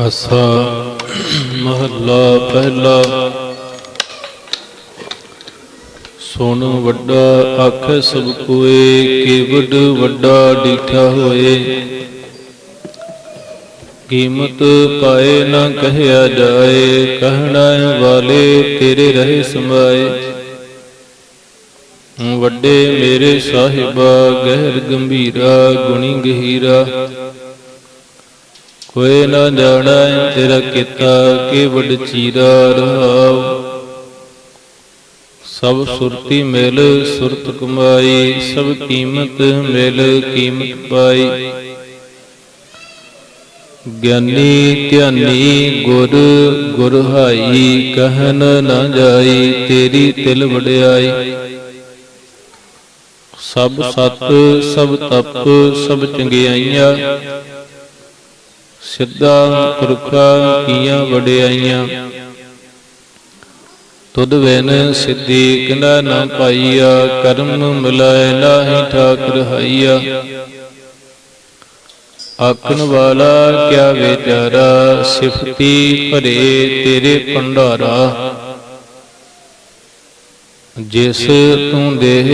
ਆਸਾ ਮਹੱਲਾ ਪਹਿਲਾ। ਸੁਣ ਵੱਡਾ ਆਖੇ ਸਭ ਕੋਏ, ਕੇਵਡ ਵੱਡਾ ਡੀਠਾ ਹੋਏ। ਕੀਮਤ ਪਾਏ ਨਾ ਕਹਿਆ ਜਾਏ, ਕਹਿਣਾ ਵਾਲੇ ਤੇਰੇ ਰਹੇ ਸਮਾਏ। ਵੱਡੇ ਮੇਰੇ ਸਾਹਿਬਾ, ਗਹਿਰ ਗੰਭੀਰਾ, ਗੁਣੀ ਗਹੀਰਾ। ਕੋਈ ਨਾ ਜਾਣੈ ਤੇਰਾ ਕੀਤਾ ਕੇ ਚੀਰਾ ਰਹਾਉ। ਸਭ ਸੁਰਤੀ ਮਿਲ ਸੁਰਤ ਕਮਾਈ, ਸਭ ਕੀਮਤ ਮਿਲ ਕੀਮਤ ਪਾਈ। ਗਿਆਨੀ ਧਿਆਨੀ ਗੁਰ ਗੁਰ ਹਾਈ ਕਹਿਨ ਨਾ ਜਾਈ, ਤੇਰੀ ਤਿਲ ਵਡਿਆਈ। ਸਭ ਸਤ, ਸਭ ਤਪ, ਸਭ ਚੰਗਿਆਈਆਂ ਸਿੱਧਾ ਪੁਰਖਾ ਕੀਆਂ ਵਡਿਆਈਆਂ। ਤੁਧ ਵੇਨ ਸਿੱਧੀ ਕਿੰਨਾ ਨਾ ਪਾਈਆ, ਕਰਮ ਮਿਲਾਏ ਨਾਹੀ ਠਾਕਰ ਹਾਈਆ। ਆਖਣ ਵਾਲਾ ਕਿਆ ਵਿਚਾਰਾ, ਸਿਫਤੀ ਭਰੇ ਤੇਰੇ ਭੰਡਾਰਾ। ਜਿਸ ਤੂੰ ਦੇਹ,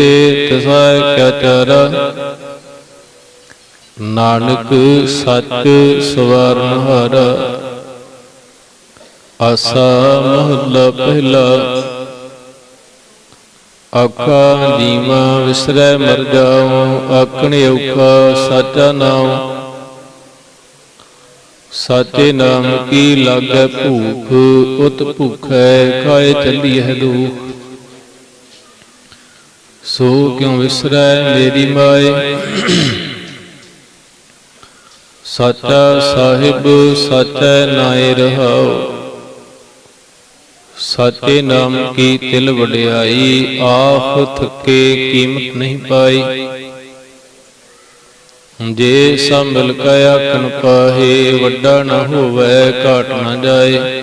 ਤਿਸਾ ਕਿਆ ਚਾਰਾ ਨਾਨਕ ਸੱਚ ਸਵਾਰਨ ਹਾਰਾ। ਆਸਾ ਮਹੱਲਾ ਪਹਿਲਾ। ਆਖਾ ਜੀਵਾ ਵਿਸਰੈ ਮਰ ਜਾਉ, ਆਖਣ ਔਖਾ ਸਾਚਾ ਨਾਮ ਸਾਚੇ ਨਾਮ ਕੀ ਲਾਗੈ ਭੂਖ, ਉਤ ਭੁਖੈ ਖਾਏ ਚੱਲੀਐ ਦੁਖ। ਸੋ ਕਿਉ ਵਿਸਰੈ ਮੇਰੀ ਮਾਏ? ਸਾਚਾ ਸਾਹਿਬ, ਸਾਚੈ ਨਾਏ ਰਹਾਉ। ਸਾਚੇ ਨਾਮ ਕੀ ਤਿਲ ਵਡਿਆਈ ਆਖ ਥਕੇ ਕੀਮਤ ਨਹੀਂ ਪਾਈ। ਜੇ ਸਭ ਮਿਲ ਕੇ ਪਾਹੇ, ਵੱਡਾ ਨਾ ਹੋਵੇ, ਘਾਟ ਨਾ ਜਾਏ।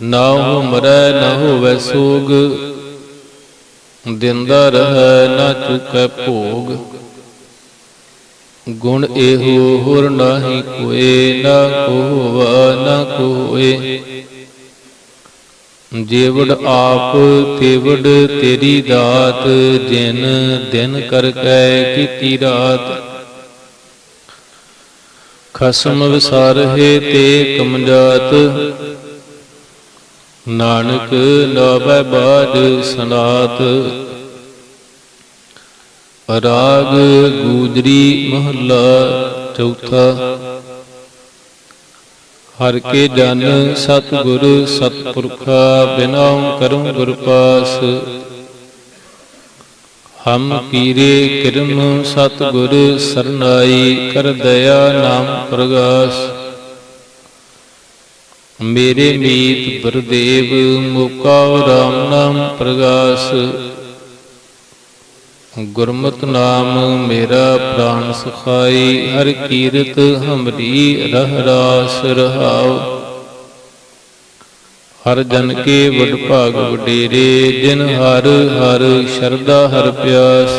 ਨਾ ਹੋ ਮਰੈ ਨਾ ਹੋਵੇ ਸੋਗ, ਦਿੰਦਾ ਰਹੈ, ਨਾ ਚੁਕੈ ਭੋਗ। ਗੁਣ ਇਹੋ ਹੋਰ ਨਾਹੀ ਕੋਏ ਨਾ ਕੋ ਨਾ ਕੋਏ ਜੇਵੜ ਆਪ ਤੇਵੜ ਤੇਰੀ ਦਾਤ, ਜਿਨ ਦਿਨ ਕਰ ਕੈ ਕੀਤੀ ਰਾਤ। ਖਸਮ ਵਿਸਾਰਹਿ ਤੇ ਕਮਜਾਤ। ਨਾਨਕ ਨਾਭੈ ਬਾਜ ਸਨਾਤ। ਰਾਗ ਗੂਜਰੀ ਮਹੱਲਾ ਚੌਥਾ। ਹਰ ਕੇ ਜਨ ਸਤਿਗੁਰ ਸਤਪੁਰਖਾ ਬਿਨਾਉ ਕਰਮ ਗੁਰ ਪਾਸ। ਹਮ ਪੀਰੇ ਕਿਰਮ ਸਤਿਗੁਰ ਸਰਨਾਈ ਕਰ ਦਇਆ ਨਾਮ ਪ੍ਰਗਾਸ। ਮੇਰੇ ਮੀਤ ਬਰਦੇਵ ਮੋਕਾ ਰਾਮ ਨਾਮ ਪ੍ਰਗਾਸ। ਗੁਰਮਤਿ ਨਾਮ ਮੇਰਾ ਪ੍ਰਾਨ ਸੁਖਾਈ, ਹਰ ਕੀਰਤ ਹਮਰੀ ਰਹ ਰਾਸ ਰਹਾਉ। ਹਰ ਜਨ ਕੇ ਵਡ ਭਾਗ ਵਡੇਰੇ, ਜਿਨ ਹਰ ਹਰ ਸ਼ਰਦਾ ਹਰ ਪਿਆਸ।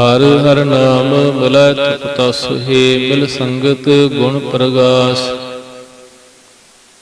ਹਰ ਹਰ ਨਾਮ ਮਿਲੈ ਤਪ ਹੈ ਮਿਲ ਸੰਗਤ ਗੁਣ ਪ੍ਰਗਾਸ।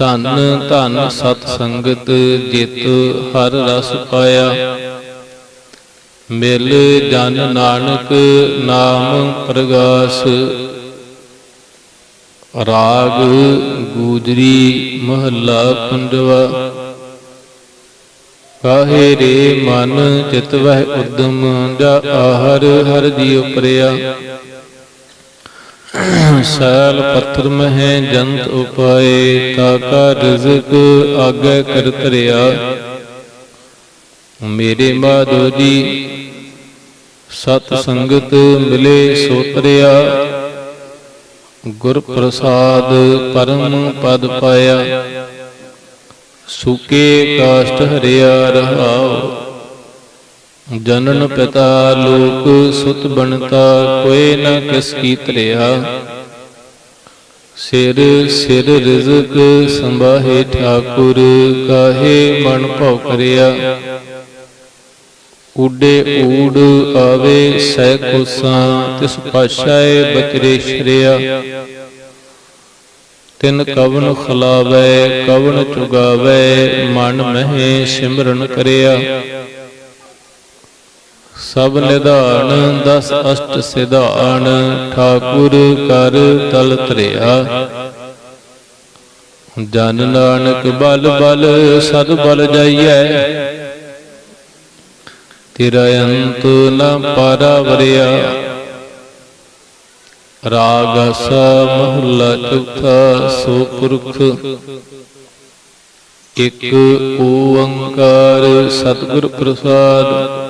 ਧੰਨ ਧੰਨ ਸਤ ਸੰਗਤ ਜਿਤ ਹਰ ਰਸ ਪਾਇਆ। ਮਿਲ ਜਨ ਨਾਨਕ ਨਾਮ ਪ੍ਰਗਾਸ। ਰਾਗ ਗੂਜਰੀ ਮਹੱਲਾ ਪੰਜਵਾ। ਕਾਹੇ ਰੇ ਮਨ ਚਿਤ ਵਹਿ ਉਦਮ, ਜਾ ਆਹਰ ਹਰ ਜੀ ਉਪਰਿਆ। ਸੈਲ ਪੱਥਰ ਮਹਿ ਜੰਤ ਉਪਾਏ ਤਾਕਾ ਰਿਜ਼ਕ ਆਗੇ ਕਰ ਧਰਿਆ। ਮੇਰੇ ਮਾਧੋ ਜੀ, ਸਤ ਸੰਗਤ ਮਿਲੇ ਸੋ ਤਰਿਆ ਗੁਰ ਪ੍ਰਸਾਦ ਪਰਮ ਪਦ ਪਾਇਆ। ਸੁਕੇ ਕਾਸ਼ਟ ਹਰਿਆ ਰਹਾਉ। ਜਨਨ ਪਿਤਾ ਲੋਕ ਸੁਤ ਬਣਤਾ ਕੋਏ ਨ ਕਿਸ ਕੀ ਤਰਿਆ ਸਿਰ ਸਿਰ ਰਿਜ਼ਕ ਸੰਭਾਹੇ ਠਾਕੁਰ ਕਾਹੇ ਮਨ ਭਉ ਕਰਿਆ। ਉਡੇ ਊੜ ਆਵੇ ਸਹਿ ਕੁਸਾਂ ਤਿਸ ਪਾਸ਼ਾਏ ਬਚਰੇ ਸ਼ਰਿਆ। ਤਿਨ ਕਵਨ ਖਲਾਵੇ ਕਵਨ ਚੁਗਾਵੇ ਮਨ ਮਹਿ ਸਿਮਰਨ ਕਰਿਆ। ਸਭ ਨਿਧਾਨ, ਦਸ ਅਸ਼ਟ ਸਿਧਾਨ, ਠਾਕੁਰ ਕਰ ਤਲ ਧਰਿਆ। ਜਨ ਨਾਨਕ ਬਲ ਬਲ, ਸਦ ਬਲ ਜਾਈਐ। ਤੇਰਾ ਅੰਤ ਨ ਪਾਰਾਵਰਿਆ ਰਾਗ ਅਸਾ ਮਹੱਲਾ ਚੌਥਾ, ਸੋ ਪੁਰਖ। ਇਕ ਓੰਕਾਰ, ਸਤਿਗੁਰ ਪ੍ਰਸਾਦ।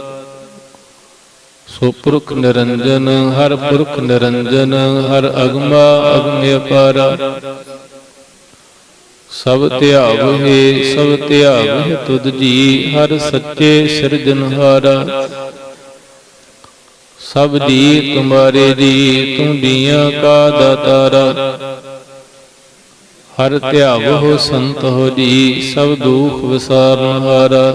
ਸੋ ਪੁਰਖ ਨਿਰੰਜਨ, ਹਰ ਪੁਰਖ ਨਿਰੰਜਨ, ਹਰ ਅਗਮਾ ਅਗਮ ਅਪਾਰਾ। ਸਭ ਧਿਆਵਹਿ ਸਭ ਧਿਆਵਹਿ ਤੁਧ ਜੀ, ਹਰ ਸੱਚੇ ਸਿਰਜਨਹਾਰਾ ਸਭ ਜੀ ਤੁਮਾਰੇ ਜੀ ਤੂੰ ਦੀਆਂ ਕਾ ਦਾਤਾਰਾ। ਹਰ ਧਿਆਵਹੁ ਸੰਤ ਹੋ ਜੀ, ਸਭ ਦੁਖ ਵਿਸਾਰਨਹਾਰਾ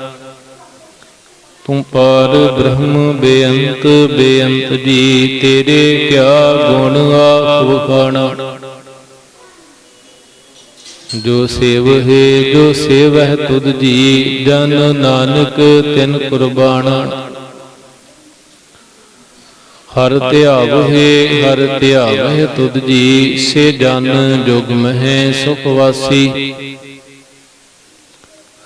ਤੂੰ ਪਾਰ ਬ੍ਰਹਮ ਬੇਅੰਤ ਬੇਅੰਤ ਜੀ, ਤੇਰੇ ਕਿਆ ਗੁਣ ਆਖ ਵਖਾਣਾ ਜੋ ਸੇਵਹਿ ਜੋ ਸੇਵਹਿ ਤੁਧ ਜੀ, ਜਨ ਨਾਨਕ ਤਿਨ ਕੁਰਬਾਨਾ ਹਰ ਧਿਆਵਹਿ ਹਰ ਧਿਆਵਹਿ ਤੁਧ ਜੀ, ਸੇ ਜਨ ਜੁਗ ਮਹਿ ਸੁਖ ਵਾਸੀ।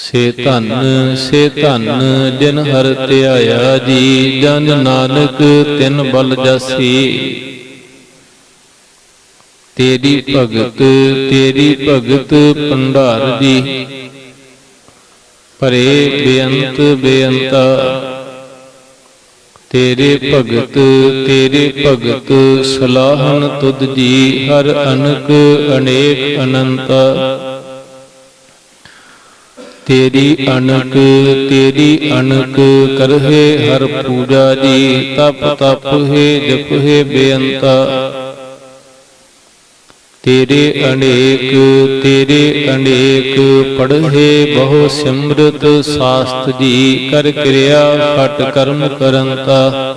ਸੇ ਧਨ ਸੇ ਧਨ ਜਿਨ ਹਰ ਧਿਆਇਆ ਜੀ, ਜਨ ਨਾਨਕ ਤਿਨ ਬਲ ਜਾਸੀ। ਤੇਰੀ ਭਗਤ ਤੇਰੀ ਭਗਤ ਭੰਡਾਰ ਦੀ ਭਰੇ ਬੇਅੰਤ ਬੇਅੰਤਾ। ਤੇਰੇ ਭਗਤ ਤੇਰੇ ਭਗਤ ਸਲਾਹਨ ਤੁਧ ਜੀ, ਹਰ ਅਨਕ ਅਨੇਕ ਅਨੰਤ। ਤੇਰੀ ਅਨਕ ਤੇਰੀ ਅਨਕ ਕਰਹਿ ਹਰ ਪੂਜਾ ਜੀ ਤਪ ਤਪ ਹੈ, ਜਪ ਹੈ ਬੇਅੰਤਾ। ਤੇਰੇ ਅਨੇਕ ਤੇਰੇ ਅਨੇਕ ਪੜ੍ਹੇ ਬਹੁ ਸਿਮਰਤ, ਸਾਸਤ ਜੀ, ਕਰ ਕਿਰਿਆ ਫਟ ਕਰਮ ਕਰੰਤਾ।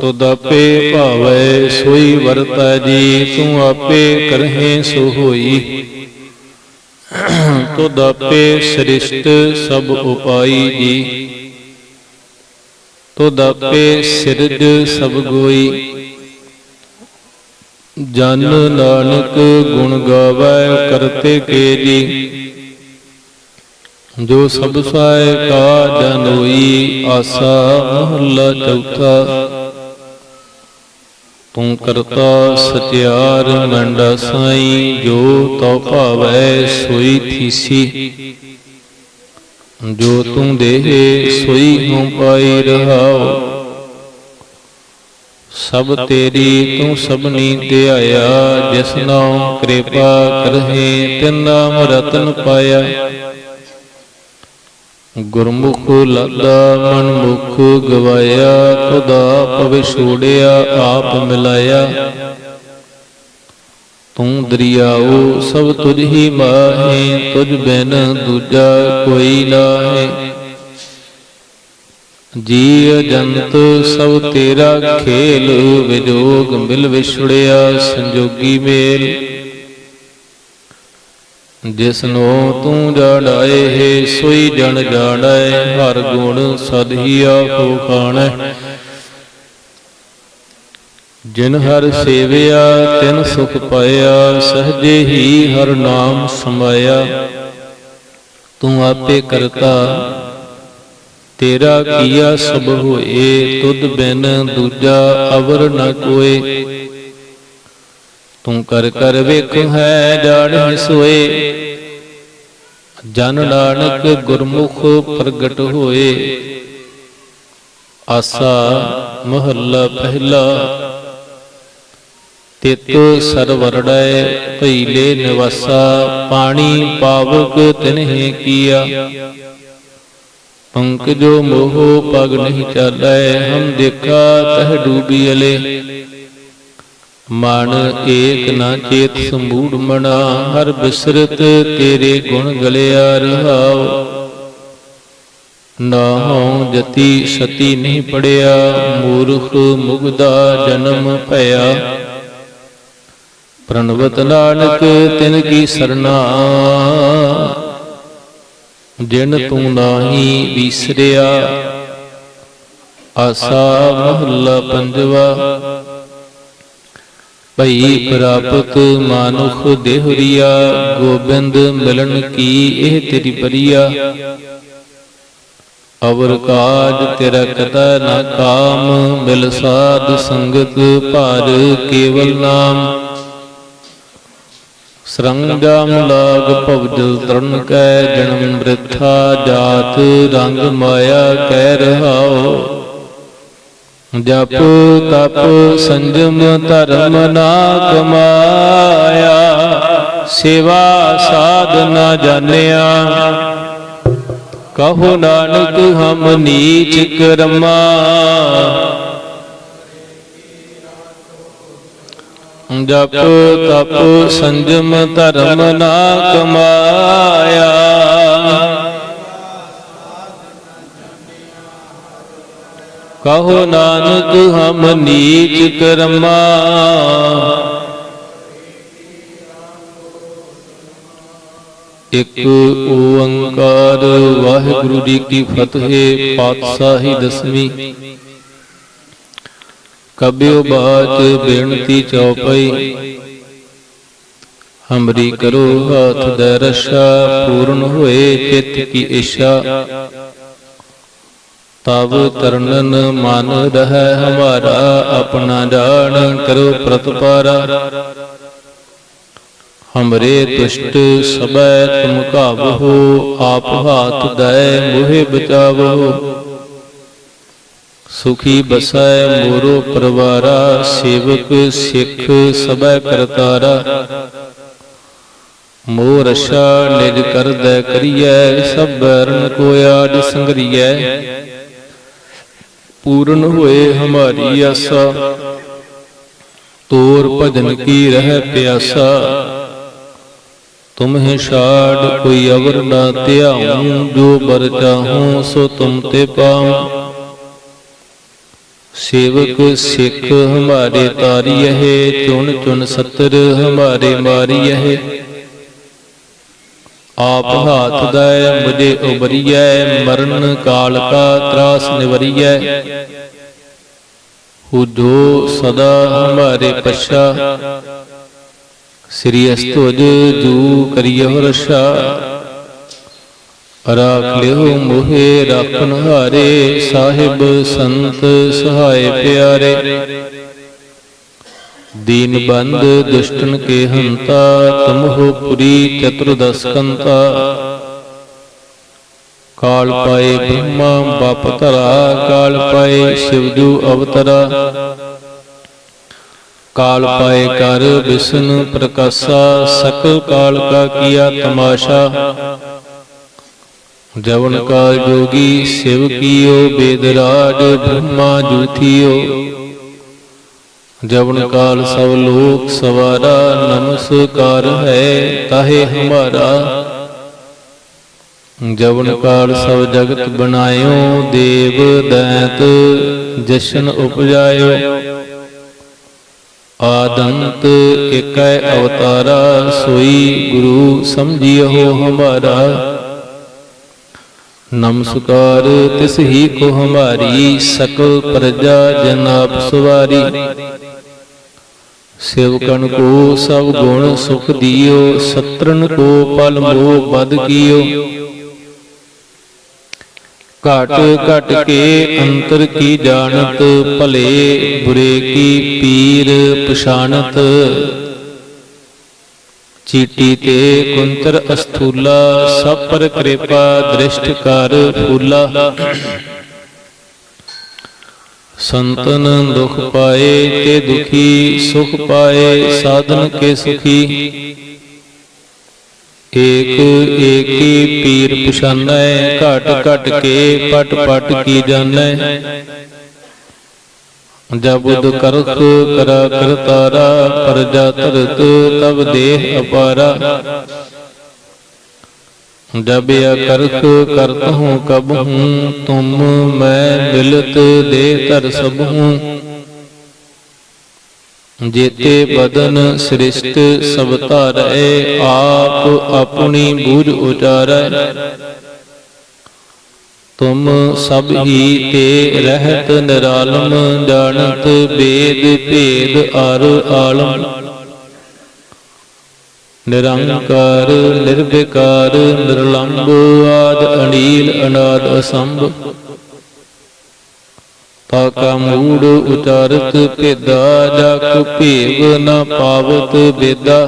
ਤੁਧ ਆਪੇ ਭਾਵੈ, ਸੋਈ ਵਰਤੈ ਜੀ, ਤੂੰ ਆਪੇ ਕਰਹਿ ਸੋ ਹੋਈ। ਤੁਧ ਆਪੇ ਸ੍ਰਿਸ਼ਟ ਸਭ ਉਪਾਈ ਜੀ। ਤੁਧ ਆਪੇ ਸਿਰਜ ਸਭ ਗੋਈ। ਜਨ ਨਾਨਕ ਗੁਣ ਗਾਵੈ, ਕਰਤੇ ਕੇ ਜੀ। ਜੋ ਸਭ ਸਾਇ ਕਾ ਜਨ ਹੋਈ, ਆਸਾ ਮਹੱਲਾ ਚੌਥਾ। ਤੂੰ ਕਰਤਾ ਸਚਿਆਰ ਮੰਡਾ ਸਾਈ, ਜੋ ਤਉ ਭਾਵੈ ਸੋਈ ਥੀਸੀ। ਜੋ ਤੂੰ ਦੇਹ ਸੋਈ ਹਉ ਪਾਈ ਰਹਾਉ ਸਭ ਤੇਰੀ ਤੂੰ ਸਭਨੀ ਧਿਆਇਆ, ਜਿਸ ਨਾਮ ਕਿਰਪਾ ਕਰਹਿ ਤਿਨ ਨਾਮ ਰਤਨ ਪਾਇਆ। ਗੁਰਮੁਖ ਲਾਦਾ ਮਨ ਗਵਾਇਆ, ਖੁਦਾ ਪਵੇ ਛੋੜਿਆ, ਆਪ ਮਿਲਾਇਆ। ਤੂੰ ਦਰਿਆਉ ਸਭ ਤੁਝ ਹੀ ਮਾਹੇ, ਤੁਝ ਬਿਨ ਦੂਜਾ ਕੋਈ ਨਾਹੀ। ਜੀ ਜੰਤ, ਸਭ ਤੇਰਾ ਖੇਲ, ਵਿਜੋਗ ਮਿਲ ਵਿਛੜਿਆ, ਸੰਜੋਗੀ ਮੇਲ। ਜਿਸਨੋ ਤੂੰ ਜਾਣਾਏ ਹੈ ਸੋਈ ਜਨ ਜਾਣੈ, ਹਰ ਗੁਣ ਸਦ ਹੀ ਖਾਣੈ। ਜਿਨ ਹਰ ਸੇਵਿਆ, ਤਿਨ ਸੁਖ ਪਾਇਆ, ਸਹਜੇ ਹੀ ਹਰ ਨਾਮ ਸਮਾਇਆ। ਤੂੰ ਆਪੇ ਕਰਤਾ, ਤੇਰਾ ਕੀਆ ਸਭ ਹੋਏ, ਤੁਧ ਬਿਨ ਦੂਜਾ ਅਵਰ ਨ ਕੋਏ। ਤੂੰ ਕਰ ਕਰ ਵੇਖ ਹੈ ਜਾਣ ਸੋਏ ਜਨ ਨਾਨਕ ਗੁਰਮੁਖ ਪ੍ਰਗਟ ਹੋਏ। ਆਸਾ ਮਹੱਲਾ ਪਹਿਲਾ। ਤਿਤ ਸਰਵਰੜੈ ਭਈਲੇ ਨਿਵਾਸਾ, ਪਾਣੀ ਪਾਵਕ ਤਿਨਹਿ ਕੀਆ। ਪੰਕਜੋ ਮੋਹ ਪਗ ਨਹੀਂ ਚਾਲੈ, ਹਮ ਦੇਖਾ ਤਹ ਡੂਬੀ ਅਲੇ। ਮਨ ਏਕ ਨਾ ਚੇਤ ਸਮੂੜ ਮਣਾ ਹਰ ਬਿਸਰਤ ਤੇਰੇ ਗੁਣ ਗਲਿਆ ਰਹਾਉ। ਨਾ ਹਉ ਜਤੀ ਸਤੀ ਨਹੀਂ ਪੜਿਆ, ਮੂਰਖ ਮੁਗਦਾ ਜਨਮ ਭਇਆ। ਪ੍ਰਣਵਤ ਨਾਨਕ ਤਿਨ ਕੀ ਸਰਨਾ, ਜਿਨ ਤੂੰ ਨਾਹੀ ਵਿਸਰਿਆ। ਆਸਾ ਮਹੱਲਾ ਪੰਜਵਾ ਭਈ ਪ੍ਰਾਪਤ ਮਾਨੁਖ ਦੇਹਰੀਆ ਗੋਬਿੰਦ ਮਿਲਣ ਕੀ ਇਹ ਤੇਰੀ ਪਰੀਆ ਅਵਰ ਕਾਜ ਤੇਰਾ ਕਦਾ ਨਾ ਕਾਮ, ਮਿਲ ਸਾਧ ਸੰਗਤ ਭਾਰ ਕੇਵਲ ਨਾਮ। ਸਰੰਗਾਮ ਲਾਗ ਭਵਜਲ ਤਰਨ ਕੈ, ਜਨਮ ਮ੍ਰਿਥਾ ਜਾਤ ਰੰਗ ਮਾਇਆ ਕਹਿ ਰਹਾਓ ਜਪ, ਤਪ, ਸੰਜਮ, ਧਰਮ ਨਾ ਕਮਾਇਆ ਸੇਵਾ ਸਾਧ ਨਾ ਜਾਣਿਆ। ਕਹੋ ਨਾਨਕ, ਹਮ ਨੀਚ ਕਰਮਾ। ਜਪ, ਤਪ, ਸੰਜਮ, ਧਰਮ ਨਾ ਕਮਾਇਆ ਕਹੋ ਨਾਨਕ, ਹਮ ਨੀਚ ਕਰਮਾ। ਇਕ ਓੰਕਾਰ ਵਾਹਿਗੁਰੂ ਜੀ ਕੀ ਫਤਿਹ, ਪਾਤਸ਼ਾਹੀ ਦਸਵੀਂ। ਕਬਿਓ ਬਾਤ ਬੇਨਤੀ ਚਉਪਈ ਹਮਰੀ ਕਰੋ ਹੱਥ ਦੇ ਰਸ਼ਾ ਪੂਰਨ ਹੋਏ ਚਿੱਤ ਕੀ ਇਸ਼ਾ ਤਬ ਤਰਨਨ ਮਨ ਰਹਿ ਹਮਾਰਾ, ਆਪਣਾ ਜਾਣ ਕਰੋ ਪ੍ਰਤਪਾਰਾ। ਹਮਰੇ ਦੁਸ਼ਟ ਸਬੈ ਤੁਮ ਕਾਵਹੋ ਆਪ ਹਾਥ ਦੈ ਮੋਹਿ ਬਚਾਵੋ ਸੁਖੀ ਬਸੈ ਮੋਰੋ ਪਰਵਾਰਾ, ਸੇਵਕ ਸਿੱਖ ਸਬੈ ਕਰਤਾਰਾ। ਮੋਹ ਰਸ਼ਾ ਨਿਜ ਕਰਦੈ ਕਰੀਐ, ਸਭ ਬਰਨ ਕੋ ਆਜ ਸੰਗਰੀਐ। ਪੂਰਨ ਹੋਏ ਹਮਾਰੀ ਆਸਾ। ਤੋਰ ਭਜਨ ਕੀ ਰਹਿ ਪਿਆਸਾ। ਤੁਮਹਿ ਛਾੜ ਕੋਈ ਅਵਰ ਨਾ ਧਿਆਉ, ਜੋ ਬਰ ਚਾਹੂੰ ਸੋ ਤੁਮ ਤੇ ਪਾਉ। ਸੇਵਕ ਸਿੱਖ ਹਮਾਰੇ ਤਾਰੀਐ ਚੁਣ ਚੁਣ ਸਤਰ ਹਮਾਰੇ ਮਾਰੀਐ ਆਪ ਹਾਥ ਦੈ ਮੁਝੇ ਉਬਰੀਐ ਮਰਨ ਕਾਲ ਕਾ ਤਰਾਸ ਨਿਵਰੀਐ। ਹੂ ਜੋ ਸਦਾ ਹਮਾਰੇ ਪਛਾ। ਸ੍ਰੀ ਅਸਤੁਜ ਜੂ ਕਰਿਓ ਰਸ਼ਾ ਰਾਖ ਲਿਓ ਮੋਹਿ ਰਾਖਨ ਹਾਰੇ ਸਾਹਿਬ ਸੰਤ ਸਹਾਇ ਪਿਆਰੇ। ਦੀਨ ਬੰਦ ਦੁਸ਼ਟਨ ਕੇ ਹੰਤਾ ਤਮਹੁ ਪੁਰੀ ਚਤੁਰਦਸ ਕੰਤਾ ਕਾਲ ਪਾਏ ਬ੍ਰਹਮਾ, ਬਪ ਧਰਾ, ਕਾਲ ਪਾਏ ਸ਼ਿਵਜੂ ਅਵਤਰਾ। ਕਾਲ ਪਾਏ ਕਰ ਵਿਸ਼ਨ ਪ੍ਰਕਾਸ਼ਾ, ਸਕਲ ਕਾਲ ਕਾ ਕੀਆ ਤਮਾਸ਼ਾ। ਜਵਨ ਕਾਲ ਜੋਗੀ, ਸ਼ਿਵ ਕੀਓ ਬੇਦਰਾਜ ਬ੍ਰਹਮਾ ਜੂਥੀਓ। जवन काल सब लोक सवारा नमस्कार है ताहे हमारा जवन काल सब जगत बनायो देव दैत जशन उपजायो आदंत एकै अवतारा सोई गुरु समझियो हमारा नमस्कार तिस ही को हमारी सकल प्रजा जनाब सुवारी ਸੇਵਕਨ ਕੋ ਸਭ ਗੁਣ ਸੁਖ ਦਿਓ ਸਤਰਨ ਕੋ ਪਲ ਮੋਹ ਬਦ ਕੀਓ। ਘਟ ਘਟ ਕੇ ਅੰਤਰ ਕੀ ਜਾਣਤ, ਭਲੇ ਬੁਰੇ ਕੀ ਪੀਰ ਪਛਾਣਤ। ਚੀਟੀ ਤੇ ਕੁੰਤਰ ਅਸਥੂਲਾ, ਸਭ ਪਰ ਕਿਰਪਾ ਦ੍ਰਿਸ਼ਟ ਕਰ ਫੂਲਾ। ਸੰਤਨ ਦੁਖ ਪਾਏ ਤੇ ਦੁਖੀ, ਸੁਖ ਪਾਏ ਸਾਧਨ ਕੇ ਸੁਖੀ। ਏਕ, ਏਕੀ ਪੀਰ ਪਛਾਨੈ, ਘਟ ਘਟ ਕੇ ਪਟ ਪਟ ਕੀ ਜਾਣੈ। ਜਬ ਬੁੱਧ ਕਰਖ ਕਰਾ ਕਰਤਾਰਾ ਪਰਜਾ ਧਰਤ ਤਬ ਦੇਹ ਅਪਾਰਾ। ਜਬ ਅਕਰਖ ਕਰਤ ਹੂੰ, ਕਬ ਹੂੰ, ਤੁਮ ਮੈਂ ਮਿਲਤ ਦੇ ਧਰ ਸਭ ਹੂੰ। ਜੇਤੇ ਬਦਨ ਸ੍ਰਿਸ਼ਟ ਸਭ ਧਰੈ, ਆਪ ਆਪਣੀ ਬੂਝ ਉਚਾਰੈ। ਤੁਮ ਸਭ ਹੀ ਤੇ ਰਹਿਤ ਨਿਰਾਲਮ, ਜਾਣਤ ਵੇਦ ਭੇਦ ਅਰ ਆਲਮ। ਨਿਰੰਕਾਰ, ਨਿਰਵਿਕਾਰ ਨਿਰਲੰਭ ਆਦ ਅਨੀਲ ਅਨਾਦ, ਅਸੰਭ। ਤਾ ਮੂੜ ਉਚਾਰਤ ਭੇਦਾ ਜਕ ਭੇਵ ਨ ਪਾਵਤ ਬੇਦਾ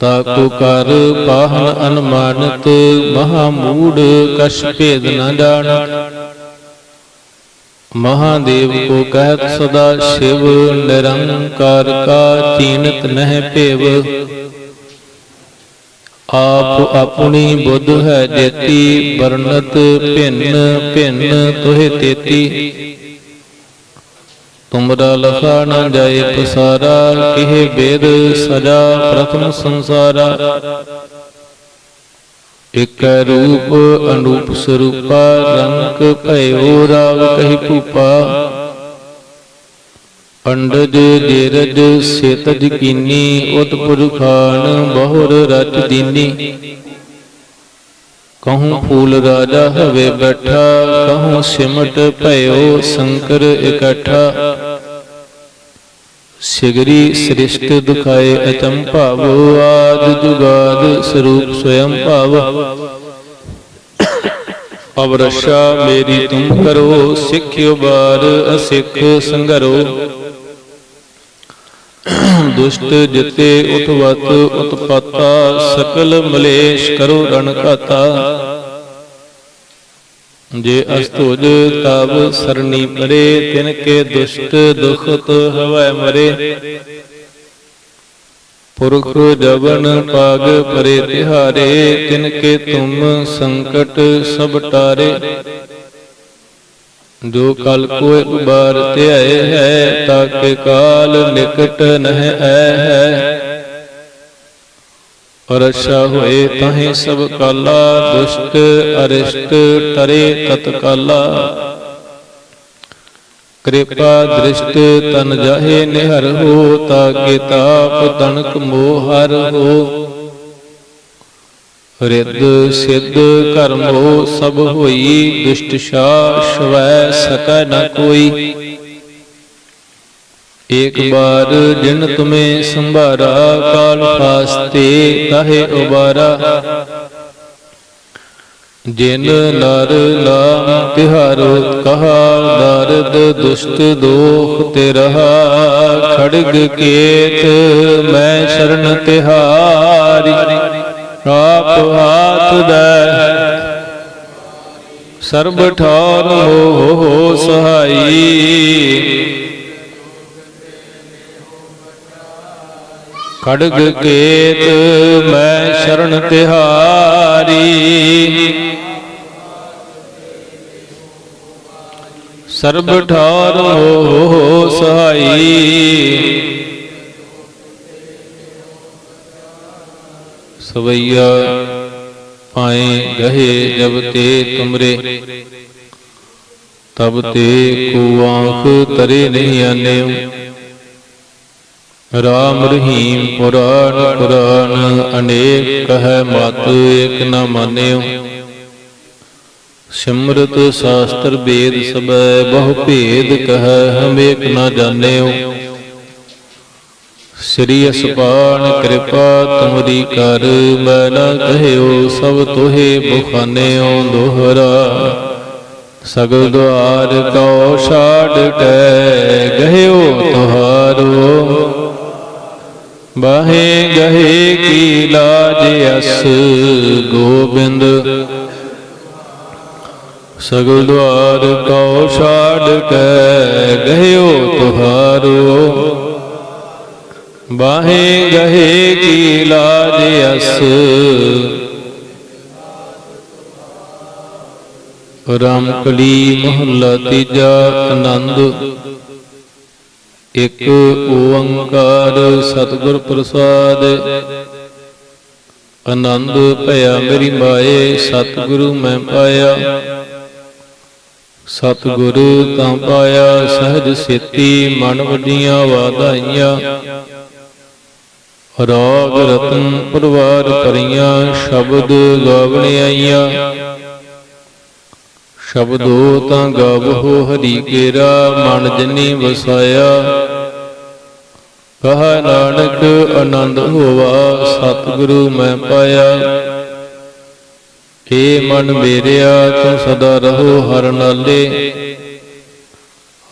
ਤਾਕੋ ਕਰ ਪਾਹਨ ਅਨਮਾਨਤ, ਮਹਾ ਮੂੜ ਕਛ ਭੇਦ ਨ ਜਾਣਤ। ਮਹਾਦੇਵ ਕੋ ਕਹਿਤ ਸਦਾ ਸ਼ਿਵ, ਨਿਰੰਕਾਰ ਕਾ ਚੀਨਤ ਨਹਿ ਭੇਵ। ਆਪ ਆਪਣੀ ਬੁੱਧ ਹੈ ਜੇਤੀ ਵਰਨਤ ਭਿੰਨ ਭਿੰਨ ਤੋਹਿ ਤੇਤੀ। ਤੁਮਰਾ ਲਖਾ ਨ ਜਾਏ ਪਸਾਰਾ, ਕਿਹ ਵੇਦ ਸਜਾ ਪ੍ਰਥਮ ਸੰਸਾਰਾ। ਇਕ ਰੂਪ ਅਨੂਪ ਸਰੂਪਾ ਰੰਗ ਭਇਓ ਰਾਵ ਕਹੀ ਭੂਪਾ। ਅੰਡਜ ਜੇਰਜ ਸੇਤਜ ਕੀਨੀ, ਉਤ ਪੁਰਖਾਨ ਬਹੁਰ ਰਚ ਦੀਨੀ। ਕਹੂੰ ਫੂਲ ਰਾਜਾ ਹਵੇ ਬੈਠਾ, ਕਹੂੰ ਸਿਮਟ ਭਇਓ ਸ਼ੰਕਰ ਇਕੱਠਾ। ਸਿਗਰੀ ਸ੍ਰਿਸ਼ਟ ਦੁਖਾਏ ਅਚੰਭਾਵ ਆਦ ਜੁਗਾਦ ਸਰੂਪ ਸਵਯੰ ਭਾਵ। ਅਵਰਸ਼ਾ ਮੇਰੀ ਤੁਮ ਕਰੋ ਸਿੱਖਿਓ ਬਾਰ ਅਸਿੱਖ ਸੰਗਰੋ ਦੁਸ਼ਟ ਜਿਤੇ ਉਤਵਤ ਉਤਪਾਤਾ, ਸਕਲ ਮਲੇਸ਼ ਕਰੋ ਰਣ ਘਾਤਾ। ਜੇ ਅਸਤੁਜ ਤਬ ਸਰਣੀ ਪਰੇ ਤਿਨ ਕੇ ਦੁਸ਼ਟ ਦੁਖਤ ਹਵੈ ਮਰੇ। ਪੁਰਖ ਜਵਨ ਪਾਗ ਪਰੇ ਤਿਹਾਰੇ, ਤਿਨ ਕੇ ਤੁਮ ਸੰਕਟ ਸਭ ਟਾਰੇ। ਜੋ ਕਲ ਕੋਇ ਉਬਾਰ ਧਿਆਏ ਹੈ ਤਾਕੇ ਕਾਲ ਨਿਕਟ ਨਹਿ ਐ ਹੈ। ਅਰਸ਼ਾ ਹੋਏ ਤਾਹੇ ਸਭ ਕਾਲਾ, ਦੁਸ਼ਟ ਅਰਿਸ਼ਟ ਟਰੇ ਤਤਕਾਲਾ। ਕਿਰਪਾ ਦ੍ਰਿਸ਼ਟ ਤਨ ਜਾਹੇ ਨਿਹਰ ਹੋ ਤਾਕੇ ਤਾਪ ਤਨਕ ਮੋਹ ਹਰ ਹੋ। ਰਿੱਧ ਸਿੱਧ ਕਰਮੋ ਸਭ ਹੋਈ, ਦੁਸ਼ਟ ਸ਼ਾ ਸ਼ਵੈ ਸਕੈ ਨ ਕੋਈ। ਏਕ ਬਾਰ ਜਿਨ ਤੁਮੇ ਸੰਭਾਰਾ, ਕਾਲ ਫਾਸਤੇ ਤਾਹੇ ਉਬਾਰਾ। ਜਿਨ ਨਰ ਨਾਮ ਤਿਹਾਰ ਕਹਾ ਦਰਦ ਦੁਸ਼ਟ ਦੋਖ ਤੇ ਰਹਾ ਖੜਗ ਕੇਤ ਮੈਂ ਸ਼ਰਨ ਤਿਹਾਰੀ, ਆਪ ਹਾਥ ਦੇ ਸਰਬ ਠਾਰ ਹੋ ਸਹਾਈ। ਖੜਗ ਕੇਤ ਮੈਂ ਸ਼ਰਨ ਤਿਹਾਰੀ। ਸਰਬ ਠਾਰ ਹੋ ਸਹਾਈ। ਸਵਈਆ ਪਾਏ ਗਏ ਜਬ ਤੇ ਤੁਮਰੇ। ਤਬ ਤੇ ਕੋ ਆਂਖ ਤਰੇ ਨਹੀਂ ਆਨਿਓ ਰਾਮ ਰਹੀਮ ਪੁਰਾਨ ਪੁਰਾਨ ਅਨੇਕ ਕਹੈ ਮਤ ਏਕ ਨ ਮਾਨਿਓ। ਸਿਮਰਤ ਸ਼ਾਸਤਰ ਵੇਦ ਸਬੈ, ਬਹੁ ਭੇਦ ਕਹੈ ਹਮ ਏਕ ਨ ਜਾਣਿਓ। ਸ੍ਰੀ ਅਸਪਾਨ ਕਿਰਪਾ ਤੁਮਰੀ ਕਰ, ਮੈਂ ਨ ਕਹਿਓ ਸਭ ਤੋਹੇ ਬੁਖਾਨਿਓ ਦੋਹਰਾ। ਸਗਲ ਦੁਆਰ ਕਉ ਛਾੜ ਕੇ ਗਹਿਓ ਤੁਹਾਰੋ। ਬਾਹੇ ਗਹੇ ਕੀ ਲਾਜ ਅਸ ਗੋਬਿੰਦ। ਸਗਲ ਦੁਆਰ ਕਉ ਛਾੜ ਕੇ ਗਹਿਓ ਤੁਹਾਰੋ। ਬਾਹੇ ਗਹੇ ਕੀ ਲਾਜ ਅਸ ਰਾਮ ਕਲੀ ਮਹੱਲਾ ਤੀਜਾ ਆਨੰਦ। ਇਕ ਓੰਕਾਰ ਸਤਿਗੁਰ ਪ੍ਰਸਾਦ। ਆਨੰਦ ਭਇਆ ਮੇਰੀ ਮਾਏ, ਸਤਿਗੁਰੂ ਮੈਂ ਪਾਇਆ। ਸਤਿਗੁਰੂ ਤਾਂ ਪਾਇਆ, ਸਹਿਜ ਸੇਤੀ ਮਨ ਵੱਡੀਆਂ ਵਾਧਾਈਆਂ। ਰਾਗ ਰਤਨ ਪਰਵਾਰ ਭਰੀਆਂ ਸ਼ਬਦ ਗਾਵਣੇ ਆਈਆਂ। ਸ਼ਬਦੋ ਤਾਂ ਗਾਵੋ ਹਰੀ ਕੇਰਾ, ਮਨ ਜਨੀ ਵਸਾਇਆ। ਕਹਾ ਨਾਨਕ ਆਨੰਦ ਹੋਵਾ, ਸਤਿਗੁਰੂ ਮੈਂ ਪਾਇਆ। ਏ ਮਨ ਮੇਰਿਆ ਤੂੰ ਸਦਾ ਰਹੋ ਹਰ ਨਾਲੇ।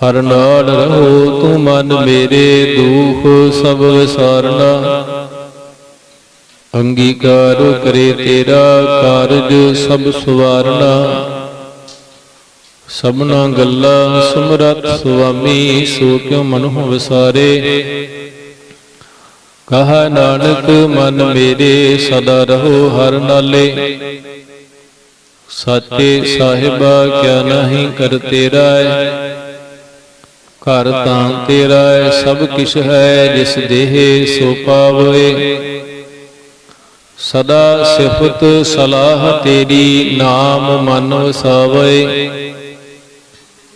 ਹਰ ਨਾਲ ਰਹੋ ਤੂੰ ਮਨ ਮੇਰੇ, ਦੁਖ ਸਭ ਵਿਸਾਰਨਾ। ਅੰਗੀਕਾਰ ਕਰੇ ਤੇਰਾ, ਕਾਰਜ ਸਭ ਸੁਵਾਰਨਾ। ਸਭਨਾ ਗੱਲਾਂ ਸਮਰਤ, ਸੁਆਮੀ, ਸੋ ਕਿਉ ਮਨੁ ਵਿਸਾਰੇ? ਕਹਾ ਨਾਨਕ, ਮਨ ਮੇਰੇ, ਸਦਾ ਰਹੋ ਹਰ ਨਾਲੇ। ਸਾਚੇ ਸਾਹਿਬਾ, ਕਿਆ ਨਹੀਂ ਕਰ ਤੇਰਾ ਹੈ ਘਰ ਤਾਂ ਤੇਰਾ ਹੈ ਸਭ ਕਿਛ ਹੈ, ਜਿਸ ਦੇਹ ਸੋ ਪਾਵੇ ਸਦਾ ਸਿਫਤ ਸਲਾਹ ਤੇਰੀ, ਨਾਮ ਮਨ ਵਸਾਵੇ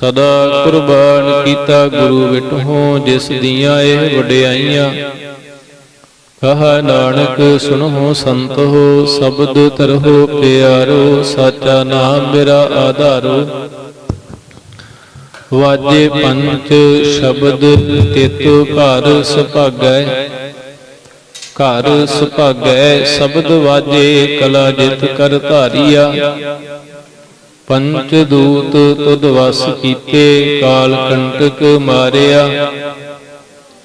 ਸਦਾ ਕੁਰਬਾਨ ਕੀਤਾ ਗੁਰੂ ਵਿਟਹੋਂ, ਜਿਸ ਦੀਆਂ ਇਹ ਵਡਿਆਈਆਂ। ਕਹਾ ਨਾਨਕ ਸੁਨੋ ਸੰਤੋ ਸ਼ਬਦ ਤਰਹੁ ਪਿਆਰੋ, ਸਾਚਾ ਨਾਮ ਮੇਰਾ ਆਧਾਰੋ। ਵਾਜੇ ਪੰਚ ਸ਼ਬਦ ਤੇਤੋ, ਘਰ ਸੁਭਾਗੈ। ਘਰ ਸੁਭਾਗੈ, ਸ਼ਬਦ ਵਾਜੇ ਕਲਾ ਜਿਤ ਕਰ ਧਾਰੀਆ। ਪੰਚ ਦੂਤ ਤੁਧ ਵਸ ਕੀਤੇ, ਕਾਲ ਕੰਟਕ ਮਾਰਿਆ।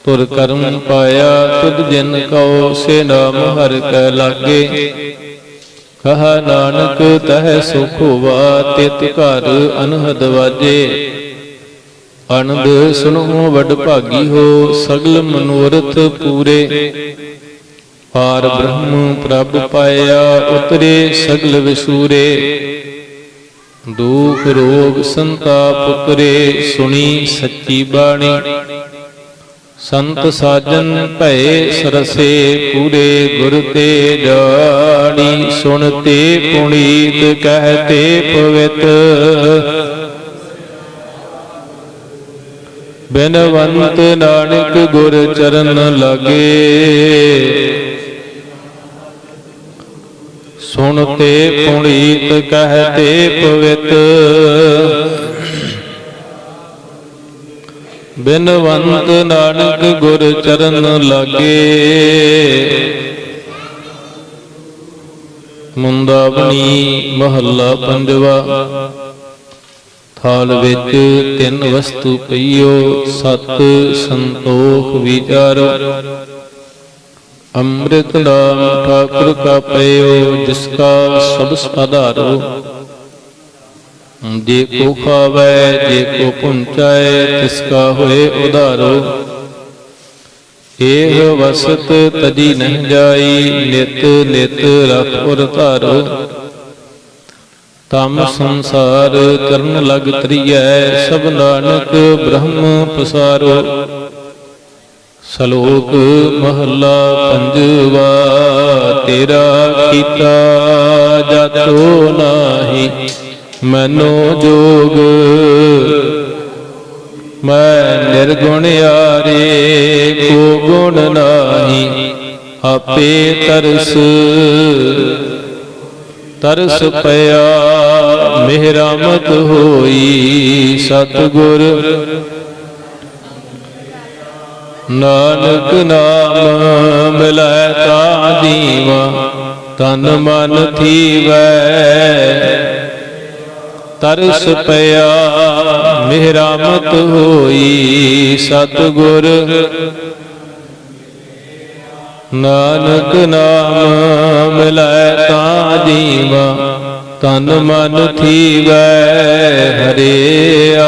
ਤੁਰ ਕਰਮ ਪਾਇਆ, ਤੁਧ ਜਿਨ ਕਉ, ਸੇ ਨਾਮ ਹਰ ਕੈ ਲਾਗੇ। ਕਹਾ ਨਾਨਕ, ਤਹ ਸੁਖ ਹੋਵਾ ਤਿਤ ਘਰ ਅਨਹਦ ਵਾਜੇ। ਅਨੰਦ ਸੁਨੋ ਵਡ ਭਾਗੀ ਹੋ, ਸਗਲ ਮਨੋਰਥ ਪੂਰੇ। ਪਾਰ ਬ੍ਰਹਮ ਪ੍ਰਭ ਪਾਇਆ, ਉਤਰੇ ਸਗਲ ਵਿਸੂਰੇ। ਦੁਖ ਰੋਗ ਸੰਤਾਪ ਉਤਰੇ ਸੁਣੀ ਸੱਚੀ ਬਾਣੀ। ਸੰਤ ਸਾਜਨ ਭਏ ਸਰਸੇ ਪੂਰੇ ਗੁਰ ਤੇ ਜਾਣੀ। ਸੁਣ ਤੇ ਪੁਨੀਤ ਕਹਤੇ ਪਵਿੱਤ। ਬਿਨਵੰਤ ਨਾਨਕ ਗੁਰ ਚਰਨ ਲਾਗੇ। ਸੁਣਤੇ ਪੁਨੀਤ ਕਹਤੇ ਪਵਿੱਤ। ਬਿਨਵੰਤ ਨਾਨਕ ਗੁਰ ਚਰਨ ਲਾਗੇ। ਮੁੰਦਾਵਣੀ ਮਹੱਲਾ ਪੰਜਵਾ। ਥਾਲ ਵਿੱਚ ਤਿੰਨ ਵਸਤੂ ਪਈਓ, ਸਤ ਸੰਤੋਖ ਵਿਚਾਰੋ। ਅੰਮ੍ਰਿਤ ਨਾਮ ਠਾਕੁਰ ਕਾ ਪਇਓ ਜਿਸ ਕਾ ਸਭ ਸਧਾਰੋ ਜੇ ਕੋ ਖਾਵੈ ਜੇ ਕੋ ਪੁੰਚਾਏ ਤਿਸ ਕਾ ਹੋਏ ਉਧਾਰੋ। ਏਹ ਵਸਤ ਤਜੀ ਨਹੀਂ ਜਾਈ, ਨਿਤ ਨਿਤ ਰਖ ਉਰ ਧਾਰੋ। ਤਮ ਸੰਸਾਰ ਕਰਨ ਲਗ ਤਰੀਐ ਸਭ ਨਾਨਕ ਬ੍ਰਹਮ ਪਸਾਰੋ। ਸ਼ਲੋਕ ਮਹੱਲਾ ਪੰਜਵਾ, ਤੇਰਾ ਕੀਤਾ ਜਾਤੋ ਨਾਹੀ, ਮਨੋ ਜੋਗ। ਮੈਂ ਨਿਰਗੁਣ ਆਰੇ ਕੋ ਗੁਣ ਨਾਹੀ, ਆਪੇ ਤਰਸ। ਤਰਸ ਪਿਆ ਮਿਹਰਮਤ ਹੋਈ, ਸਤਿਗੁਰ। ਨਾਨਕ ਨਾਮ ਮਿਲੈ ਤਾ ਜੀਵਾ, ਤਨ ਮਨ ਥੀਵੈ। ਤਰਸ ਪਿਆ ਮਿਹਰਮਤ ਹੋਈ ਸਤਿਗੁਰ। ਨਾਨਕ ਨਾਮ ਮਿਲੈ ਤਾ ਜੀਵਾ, ਤਨ ਮਨ ਥੀਵੈ ਹਰਿਆ।